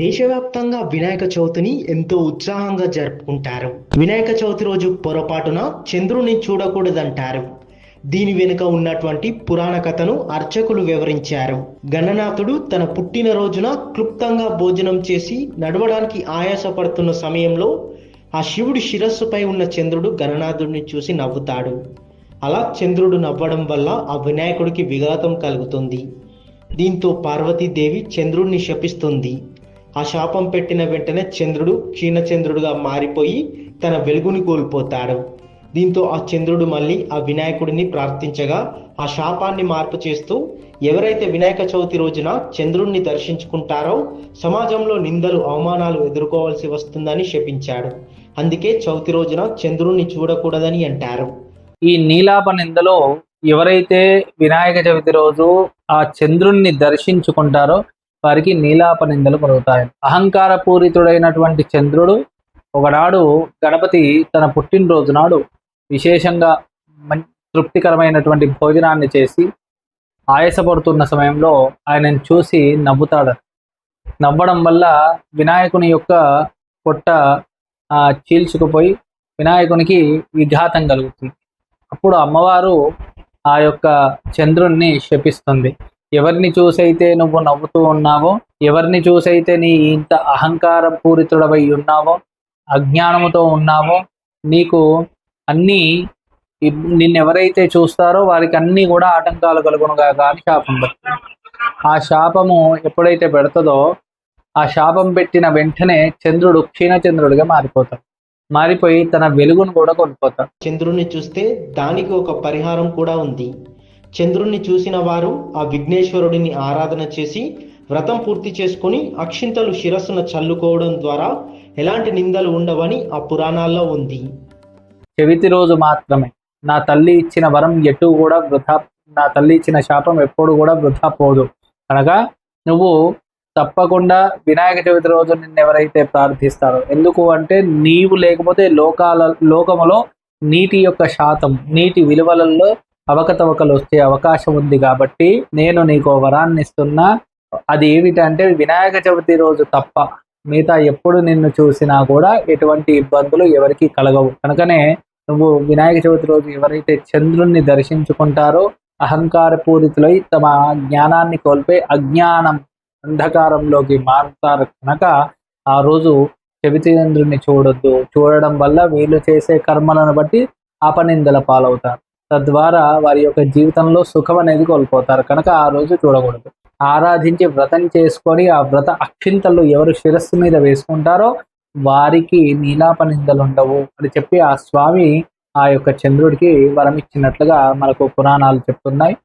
దేశవ్యాప్తంగా వినాయక చవితిని ఎంతో ఉత్సాహంగా జరుపుకుంటారు. వినాయక చవితి రోజు పొరపాటున చంద్రుని చూడకూడదంటారు. దీని వెనుక ఉన్నటువంటి పురాణ కథను అర్చకులు వివరించారు. గణనాథుడు తన పుట్టినరోజున క్లుప్తంగా భోజనం చేసి నడవడానికి ఆయాసపడుతున్న సమయంలో ఆ శివుడి శిరస్సుపై ఉన్న చంద్రుడు గణనాథుడిని చూసి నవ్వుతాడు. అలా చంద్రుడు నవ్వడం వల్ల ఆ వినాయకుడికి విఘాతం కలుగుతుంది. దీంతో పార్వతీదేవి చంద్రుణ్ణి శపిస్తుంది. ఆ శాపం పెట్టిన వెంటనే చంద్రుడు క్షీణచంద్రుడుగా మారిపోయి తన వెలుగుని కోల్పోతాడు. దీంతో ఆ చంద్రుడు మళ్ళీ ఆ వినాయకుడిని ప్రార్థించగా ఆ శాపాన్ని మార్పు చేస్తూ ఎవరైతే వినాయక చవితి రోజున చంద్రుణ్ణి దర్శించుకుంటారో సమాజంలో నిందలు అవమానాలు ఎదుర్కోవాల్సి వస్తుందని శపించాడు. అందుకే చవితి రోజున చంద్రుణ్ణి చూడకూడదని అంటారు. ఈ నీలాప నిందలో ఎవరైతే వినాయక చవితి రోజు ఆ చంద్రుణ్ణి దర్శించుకుంటారో వారికి నీలాప నిందలు కలుగుతాయి. అహంకార పూరితుడైనటువంటి చంద్రుడు ఒకనాడు గణపతి తన పుట్టినరోజు నాడు విశేషంగా మం తృప్తికరమైనటువంటి భోజనాన్ని చేసి ఆయాసపడుతున్న సమయంలో ఆయనను చూసి నవ్వుతాడు. నవ్వడం వల్ల వినాయకుని యొక్క పొట్ట ఆ, చీల్చుకుపోయి వినాయకునికి విఘాతం కలుగుతుంది. అప్పుడు అమ్మవారు ఆ యొక్క చంద్రుణ్ణి శపిస్తుంది. ఎవరిని చూసైతే నువ్వు నవ్వుతూ ఉన్నావో ఎవరిని చూసైతే నీ ఇంత అహంకార పూరితుడవై ఉన్నావో అజ్ఞానముతో ఉన్నావో నీకు అన్నీ నిన్నెవరైతే చూస్తారో వారికి అన్నీ కూడా ఆటంకాలు కలుగునుగా కానీ శాపం పెడుతుంది ఆ శాపము ఎప్పుడైతే పెడుతుందో ఆ శాపం పెట్టిన వెంటనే చంద్రుడు క్షీణచంద్రుడిగా మారిపోతాడు. మారిపోయి తన వెలుగును కూడా కోల్పోతాడు. చంద్రుడిని చూస్తే దానికి ఒక పరిహారం కూడా ఉంది. చంద్రుణ్ణి చూసిన వారు ఆ విఘ్నేశ్వరుడిని ఆరాధన చేసి వ్రతం పూర్తి చేసుకొని అక్షింతలు శిరస్సున చల్లుకోవడం ద్వారా ఎలాంటి నిందలు ఉండవని ఆ పురాణాల్లో ఉంది. చవితి రోజు మాత్రమే. నా తల్లి ఇచ్చిన వరం ఎటు కూడా వృధా నా తల్లి ఇచ్చిన శాపం ఎప్పుడు కూడా వృధా పోదు. అనగా నువ్వు తప్పకుండా వినాయక చవితి రోజు నిన్ను ఎవరైతే ప్రార్థిస్తారో ఎందుకు అంటే నీవు లేకపోతే లోకాల లోకములో నీటి యొక్క శాతం నీటి విలువలలో అవకతవకలు వచ్చే అవకాశం ఉంది కాబట్టి నేను నీకు ఓ వరాన్ని ఇస్తున్నా అది ఏమిటంటే వినాయక చవితి రోజు తప్ప మిగతా ఎప్పుడు నిన్ను చూసినా కూడా ఎటువంటి ఇబ్బందులు ఎవరికి కలగవు. కనుకనే నువ్వు వినాయక చవితి రోజు ఎవరైతే చంద్రుణ్ణి దర్శించుకుంటారో అహంకార పూరితులై తమ జ్ఞానాన్ని కోల్పోయి అజ్ఞానం అంధకారంలోకి మారుతారు కనుక ఆ రోజు చవితేంద్రుని చూడొద్దు. చూడడం వల్ల వీళ్ళు చేసే కర్మలను బట్టి అపనిందల పాలవుతారు. తద్వారా వారి యొక్క జీవితంలో సుఖం అనేది కోల్పోతారు. కనుక ఆ రోజు చూడకూడదు. ఆరాధించి వ్రతం చేసుకొని ఆ వ్రత అక్షింతలు ఎవరు శిరస్సు మీద వేసుకుంటారో వారికి నీలాప నిందలు ఉండవు అని చెప్పి ఆ స్వామి ఆ యొక్క చంద్రుడికి వరం ఇచ్చినట్లుగా మనకు పురాణాలు చెప్తున్నాయి.